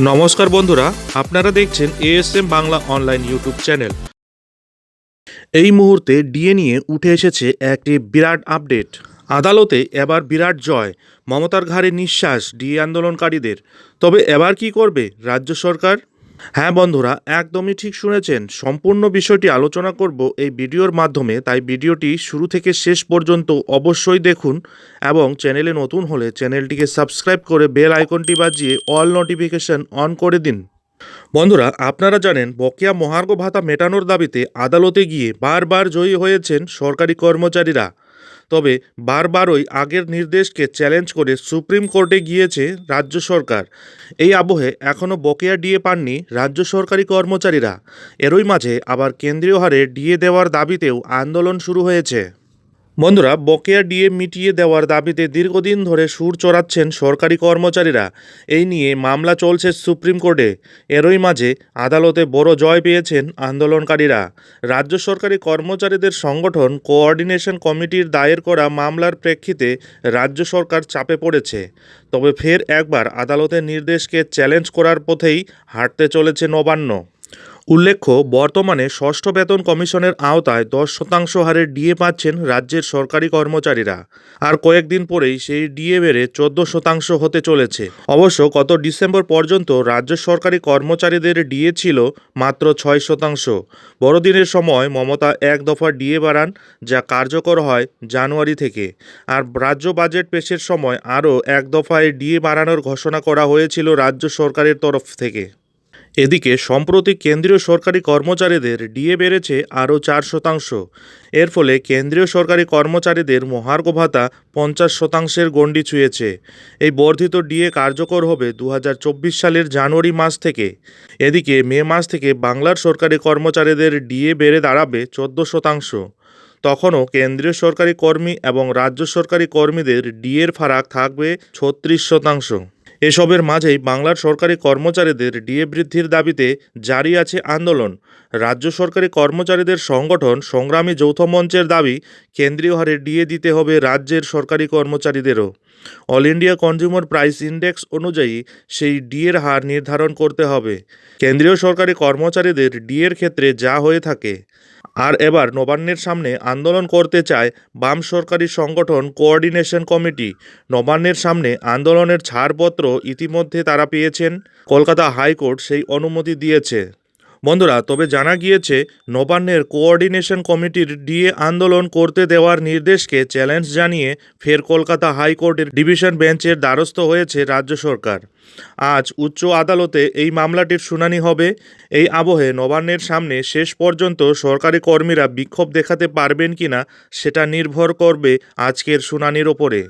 নমস্কার বন্ধুরা, আপনারা দেখছেন ASM Bangla online YouTube channel এই মুহূর্তে ডিএ নিয়ে উঠে এসেছে একটি বিরাট আপডেট আদালতে এবার বিরাট জয়, মমতার ঘাড়ে নিঃশ্বাস ডিএ আন্দোলনকারীদের। তবে এবার কি করবে রাজ্য সরকার? হ্যাঁ বন্ধুরা, একদমই ঠিক শুনেছেন। সম্পূর্ণ বিষয়টি আলোচনা করব এই ভিডিওর মাধ্যমে, তাই ভিডিওটি শুরু থেকে শেষ পর্যন্ত অবশ্যই দেখুন এবং চ্যানেলে নতুন হলে চ্যানেলটিকে সাবস্ক্রাইব করে বেল আইকনটি বাজিয়ে অল নোটিফিকেশন অন করে দিন। বন্ধুরা, আপনারা জানেন, বকেয়া মহার্ঘ ভাতা মেটানোর দাবিতে আদালতে গিয়ে বারবার জয়ী হয়েছেন সরকারি কর্মচারীরা। তবে বারবারই আগের নির্দেশকে চ্যালেঞ্জ করে সুপ্রিম কোর্টে গিয়েছে রাজ্য সরকার। এই আবহে এখনও বকেয়া ডিএ পাননি রাজ্য সরকারি কর্মচারীরা। এরই মাঝে আবার কেন্দ্রীয় হারে ডিএ দেওয়ার দাবিতেও আন্দোলন শুরু হয়েছে। বন্ধুরা, বকেয়া ডিএ মিটিয়ে দেওয়ার দাবিতে দীর্ঘদিন ধরে সুর চড়াচ্ছেন সরকারি কর্মচারীরা। এই নিয়ে মামলা চলছে সুপ্রিম কোর্টে। এরই মাঝে আদালতে বড় জয় পেয়েছেন আন্দোলনকারীরা। রাজ্য সরকারি কর্মচারীদের সংগঠন কোঅর্ডিনেশন কমিটির দায়ের করা মামলার প্রেক্ষিতে রাজ্য সরকার চাপে পড়েছে। তবে ফের একবার আদালতের নির্দেশকে চ্যালেঞ্জ করার পথেই হাঁটতে চলেছে নবান্ন। উল্লেখ্য, বর্তমানে ষষ্ঠ বেতন কমিশনের আওতায় দশ শতাংশ হারে ডিএ পাচ্ছেন রাজ্যের সরকারি কর্মচারীরা। আর কয়েকদিন পরেই সেই ডিএ বেড়ে চোদ্দ শতাংশ হতে চলেছে। অবশ্য গত ডিসেম্বর পর্যন্ত রাজ্য সরকারি কর্মচারীদের ডিএ ছিল মাত্র ছয় শতাংশ। বড়দিনের সময় মমতা এক দফা ডিএ বাড়ান, যা কার্যকর হয় জানুয়ারি থেকে। আর রাজ্য বাজেট পেশের সময় আরও এক দফায় ডিএ বাড়ানোর ঘোষণা করা হয়েছিল রাজ্য সরকারের তরফ থেকে। এদিকে সম্প্রতি কেন্দ্রীয় সরকারি কর্মচারীদের ডিএ বেড়েছে আরও চার শতাংশ। এর ফলে কেন্দ্রীয় সরকারি কর্মচারীদের মহার্ঘ ভাতা পঞ্চাশ শতাংশের গণ্ডি ছুঁয়েছে। এই বর্ধিত ডিএ কার্যকর হবে দু হাজার চব্বিশ সালের জানুয়ারি মাস থেকে। এদিকে মে মাস থেকে বাংলার সরকারি কর্মচারীদের ডিএ বেড়ে দাঁড়াবে চোদ্দ শতাংশ। তখনও কেন্দ্রীয় সরকারি কর্মী এবং রাজ্য সরকারি কর্মীদের ডিএর ফারাক থাকবে ছত্রিশ শতাংশ। এসবের মাঝেই বাংলার সরকারি কর্মচারীদের ডিএ বৃদ্ধির দাবিতে জারি আছে আন্দোলন। রাজ্য সরকারি কর্মচারীদের সংগঠন সংগ্রামী যৌথ মঞ্চের দাবি, কেন্দ্রীয় হারে ডিএ দিতে হবে রাজ্যের সরকারি কর্মচারীদেরও। All India consumer price index অনুযায়ী সেই ডিএর হার নির্ধারণ করতে হবে। কেন্দ্রীয় সরকারি কর্মচারীদের ডিএর ক্ষেত্রে যা হয়ে থাকে। আর এবার নবান্নের সামনে আন্দোলন করতে চায় বাম সরকারি সংগঠন কোঅর্ডিনেশন কমিটি নবান্নের সামনে আন্দোলনের ছাড়পত্র ইতিমধ্যে তারা পেয়েছেন। কলকাতা হাইকোর্ট সেই অনুমতি দিয়েছে। বন্ধুরা, তবে জানা গিয়েছে, নবান্নের কোঅর্ডিনেশন কমিটির ডিএ আন্দোলন করতে দেওয়ার নির্দেশকে চ্যালেঞ্জ জানিয়ে ফের কলকাতা হাইকোর্টের ডিভিশন বেঞ্চের দ্বারস্থ হয়েছে রাজ্য সরকার। আজ উচ্চ আদালতে এই মামলাটির শুনানি হবে। এই আবহে নবান্নের সামনে শেষ পর্যন্ত সরকারি কর্মীরা বিক্ষোভ দেখাতে পারবেন কিনা, সেটা নির্ভর করবে আজকের শুনানির ওপরে।